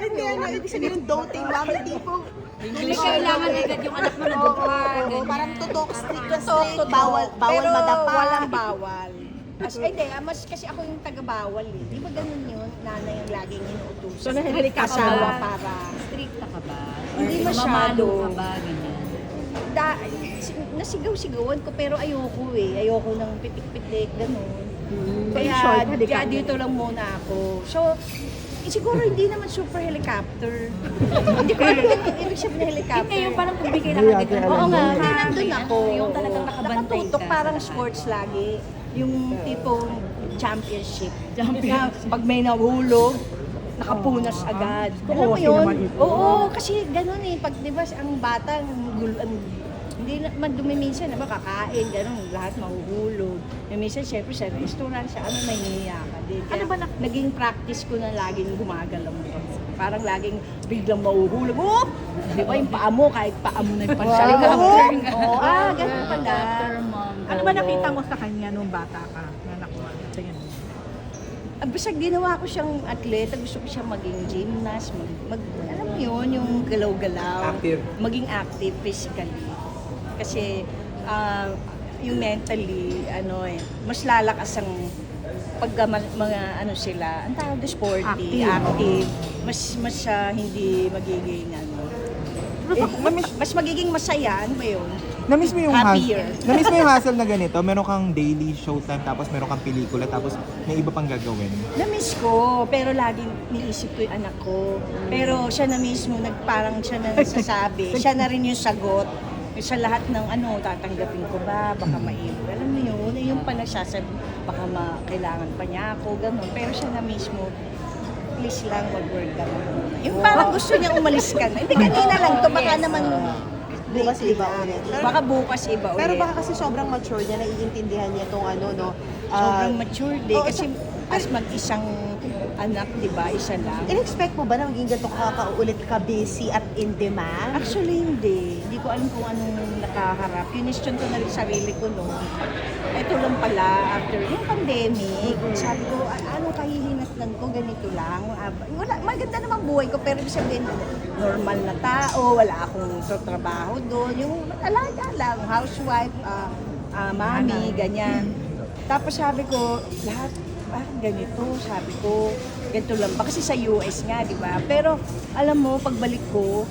Hindi, ano, ibig sabihin ng doting mom, hindi po. Hindi kailangan agad yung anak mo na oo, parang tutok, strict na bawal, bawal Pero madapa. walang bawal. As, ay, hindi, ah, mas kasi ako yung taga-bawal eh. Di ba ganun yun? Nanay ang laging inuutosan. So, nahihilig ka Asawa ba? para. Strict ka ba? Hindi masyado. Mamalo ka ba? Ganyan. Da, si- nasigaw-sigawan ko pero ayoko eh. Ayoko ng pitik-pitik, ganun. Kaya short, hindi kaya ka- dito lang muna ako. So, siguro hindi naman super helicopter. hindi ko alam yung ibig sabihin ng helicopter. Hindi, yung parang pagbigay lang agad ng Oo nga, hindi nandun ako. Yung talagang nakabantay Nakatutok, ka. parang sa lahat. sports lagi. Yung tipong championship. Championship. Na pag may nahulog, nakapunas agad. Alam mo yun? Oo, kasi ganun eh. Pag di ba ang bata, ang, ang hindi naman dumi minsan, diba, kakain, gano'n, lahat mahuhulog. E minsan, syempre, sa restaurant, sa ano, may niya ka din. Kaya, Ano ba na- naging practice ko na laging gumagalaw ko. Parang laging biglang mahuhulog. Whoop! Di ba yung paa mo, kahit paa mo na yung pansaling Wow. Oo, ah, ganun pala. Ano ba nakita mo sa kanya nung bata ka na nakuha? Tingin mo. Ah, Basta ginawa ko siyang atleta, gusto ko siyang maging gymnast, mag, mag alam mo yun, yung galaw-galaw. Active. Maging active physically. Kasi ah, yung mentally, ano eh, mas lalakas ang pag mga ano sila, ang tawag sporty, Active. active, mas mas ah, hindi magiging ano. Eh, mas magiging masaya, ano ba yun? Namiss mo yung hassle. Namiss mo yung hassle na ganito. Meron kang daily showtime, tapos meron kang pelikula, tapos may iba pang gagawin. Na-miss ko, pero laging niisip ko yung anak ko. Pero siya na mismo, nagparang siya na nagsasabi. siya na rin yung sagot. Sa lahat ng ano, tatanggapin ko ba, baka maiwan. Alam mo yun, eh, yung pa nagsasabi, baka ma, kailangan pa niya ako, ganun. Pero siya na mismo, please lang, mag-work ka muna. Yung parang gusto niya umalis ka na. Hindi, kanina lang to, baka naman Bukas iba ulit. Pero, Baka bukas iba ulit. pero baka kasi sobrang mature niya, naiintindihan niya itong ano, no? ah, Sobrang mature din. oo, Kasi as mag-isang anak, di ba, isa lang. In-expect mo ba na maging ganito ka kaulit ka busy at in demand? Actually, hindi. Hindi ko alam kung anong nakaharap. Kinestyon ko na rin sarili ko noon. Ito lang pala, after yung pandemic, sabi ko, "A- anong kahihinatnan ko, ganito lang. Ah, Wala, maganda naman buhay ko, pero ibig sabihin, normal na tao, wala akong trabaho doon. Yung alaga lang, housewife, ah, ah, mami, ganyan. Tapos sabi ko, lahat, bakit ganito? Sabi ko, ganito lang ba? Kasi sa US nga, di ba? Pero alam mo, pagbalik ko,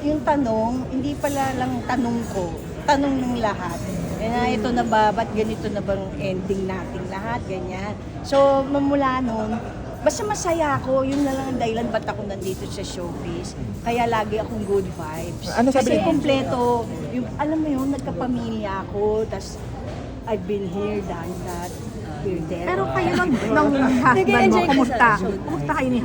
yung tanong, hindi pala lang tanong ko, tanong ng lahat. Kaya ito na ba, ba't ganito na bang ending nating lahat, ganyan. So, mamula nun, basta masaya ako, yun na lang ang dahilan ba't ako nandito sa showbiz. Kaya lagi akong good vibes. Ano sabi Kasi ni- kompleto, yung, alam mo yun, nagkapamilya ako, tas I've been here, done that, here, there. Pero kayo ng, ng husband mo, Nag-enjoy ka sa kumusta? shoot. Kumusta kayo ni